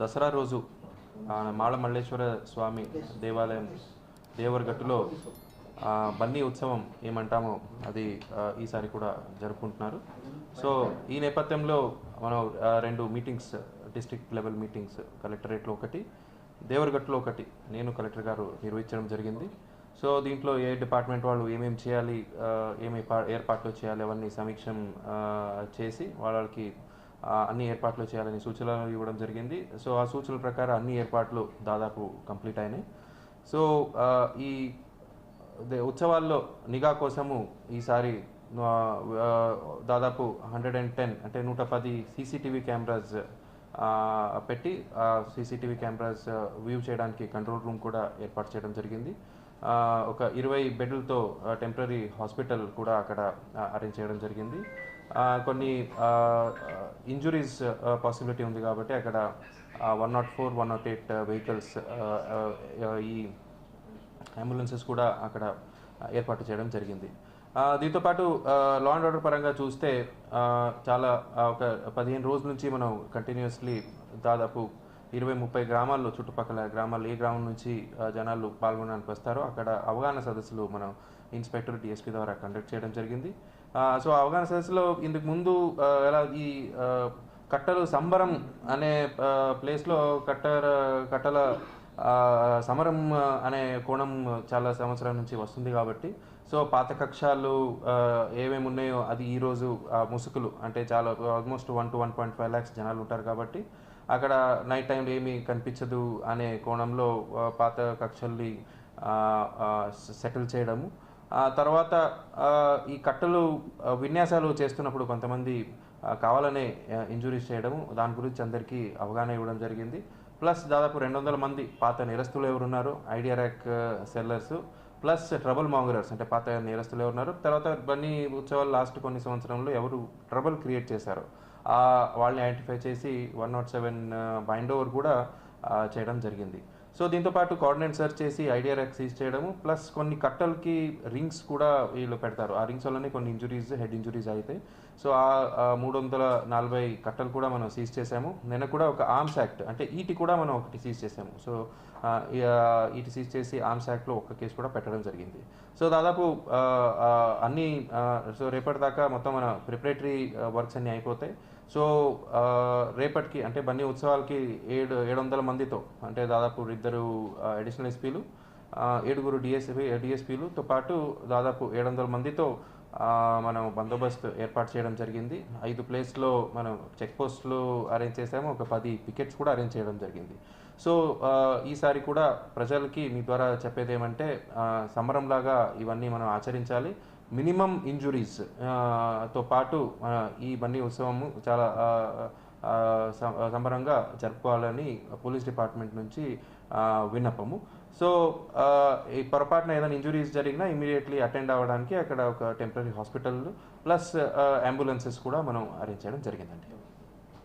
దసరా రోజు మాళ మల్లేశ్వర స్వామి దేవాలయం దేవరగట్టులో బన్నీ ఉత్సవం ఏమంటామో అది ఈసారి కూడా జరుపుకుంటున్నారు. సో ఈ నేపథ్యంలో మనం రెండు మీటింగ్స్ డిస్ట్రిక్ట్ లెవెల్ మీటింగ్స్ కలెక్టరేట్లో ఒకటి దేవరగట్టులో ఒకటి నేను కలెక్టర్ గారు నిర్వహించడం జరిగింది. సో దీంట్లో ఏ డిపార్ట్మెంట్ వాళ్ళు ఏమేమి చేయాలి ఏమేమి ఏమి ఏర్పాట్లు చేయాలి అవన్నీ సమీక్షం చేసి వాళ్ళకి అన్ని ఏర్పాట్లు చేయాలని సూచనలు ఇవ్వడం జరిగింది. సో ఆ సూచనల ప్రకారం అన్ని ఏర్పాట్లు దాదాపు కంప్లీట్ అయినాయి. సో ఈ దే- ఉత్సవాల్లో నిఘా కోసము ఈసారి దాదాపు హండ్రెడ్ అండ్ టెన్ అంటే నూట పది సీసీటీవీ కెమెరాస్ పెట్టి ఆ సీసీటీవీ కెమెరాస్ వ్యూ చేయడానికి కంట్రోల్ రూమ్ కూడా ఏర్పాటు చేయడం జరిగింది. ఒక ఇరవై బెడ్లతో టెంపరీ హాస్పిటల్ కూడా అక్కడ అరేంజ్ చేయడం జరిగింది. కొన్ని ఇంజురీస్ పాసిబిలిటీ ఉంది కాబట్టి అక్కడ one nought four one nought eight vehicles ఈ అంబులెన్సెస్ కూడా అక్కడ ఏర్పాటు చేయడం జరిగింది. దీంతో పాటు లా అండ్ ఆర్డర్ పరంగా చూస్తే చాలా ఒక పదిహేను రోజుల నుంచి మనం కంటిన్యూస్లీ దాదాపు ఇరవై ముప్పై గ్రామాల్లో చుట్టుపక్కల గ్రామాల్లో ఏ గ్రామం నుంచి జనాలు పాల్గొనడానికి వస్తారో అక్కడ అవగాహన సదస్సులు మనం ఇన్స్పెక్టర్ డిఎస్పీ ద్వారా కండక్ట్ చేయడం జరిగింది. సో అవగాహన సదస్సులో ఇందుకు ముందు ఎలా ఈ కట్టలు సంబరం అనే ప్లేస్లో కట్టర కట్టల సమరం అనే కోణం చాలా సంవత్సరాల నుంచి వస్తుంది కాబట్టి సో పాత కక్షాలు ఏమేమి ఉన్నాయో అది ఈరోజు ఆ, ముసుగులు అంటే చాలా almost one two one point five lakhs జనాలు ఉంటారు కాబట్టి అక్కడ నైట్ టైం ఏమీ కనిపించదు అనే కోణంలో పాత కక్షల్ని సెటిల్ చేయడము. తర్వాత ఈ కట్టలు విన్యాసాలు చేస్తున్నప్పుడు కొంతమంది కావాలనే ఇంజురీస్ చేయడము దాని గురించి అందరికీ అవగాహన ఇవ్వడం జరిగింది. ప్లస్ దాదాపు రెండు వందల మంది పాత నేరస్తులు ఎవరున్నారు idea rack sellers plus trouble mongers అంటే పాత నేరస్తులు ఎవరున్నారు తర్వాత బన్నీ ఉత్సవాలు లాస్ట్ కొన్ని సంవత్సరంలో ఎవరు ట్రబుల్ క్రియేట్ చేశారు. వాళ్ళని ఐడెంటిఫై చేసి one nought seven bind over కూడా చేయడం జరిగింది. సో దీంతో పాటు కోఆర్డినేట్ సెర్చ్ చేసి ఐడియా ర్యాక్ సీజ్ చేయడము ప్లస్ కొన్ని కట్టలకి రింగ్స్ కూడా వీళ్ళు పెడతారు. ఆ రింగ్స్ వల్లనే కొన్ని ఇంజురీస్ హెడ్ ఇంజురీస్ అవుతాయి సో ఆ మూడు వందల నలభై కట్టలు కూడా మనం సీజ్ చేసాము. నిన్న కూడా ఒక ఆర్మ్స్ యాక్ట్ అంటే ఈటి కూడా మనం ఒకటి సీజ్ చేసాము. సో ఈటి సీజ్ చేసి ఆర్మ్స్ యాక్ట్లో ఒక కేసు కూడా పెట్టడం జరిగింది. సో దాదాపు అన్నీ సో రేపటి దాకా మొత్తం మన ప్రిపరేటరీ వర్క్స్ అన్నీ అయిపోతాయి. సో రేపటికి అంటే బన్నీ ఉత్సవాలకి ఏడు ఏడు వందల మందితో అంటే దాదాపు ఇద్దరు అడిషనల్ ఎస్పీలు ఏడుగురు డిఎస్పీ డిఎస్పీలతో పాటు దాదాపు ఏడు వందల మందితో మనం బందోబస్తు ఏర్పాటు చేయడం జరిగింది. ఐదు ప్లేస్లో మనం చెక్ పోస్టులు అరేంజ్ చేసాము. ఒక పది పికెట్స్ కూడా అరేంజ్ చేయడం జరిగింది. సో ఈసారి కూడా ప్రజలకి మీ ద్వారా చెప్పేది ఏమంటే ఆ, సమరంలాగా ఇవన్నీ మనం ఆచరించాలి. మినిమం ఇంజురీస్తో పాటు ఈ బండి ఉత్సవము చాలా సంబరంగా జరుపుకోవాలని పోలీస్ డిపార్ట్మెంట్ నుంచి విన్నపము. సో ఈ పొరపాటున ఏదైనా ఇంజురీస్ జరిగినా ఇమీడియట్లీ అటెండ్ అవ్వడానికి అక్కడ ఒక టెంపరీ హాస్పిటల్ ప్లస్ అంబులెన్సెస్ కూడా మనం అరేంజ్ చేయడం జరిగిందండి.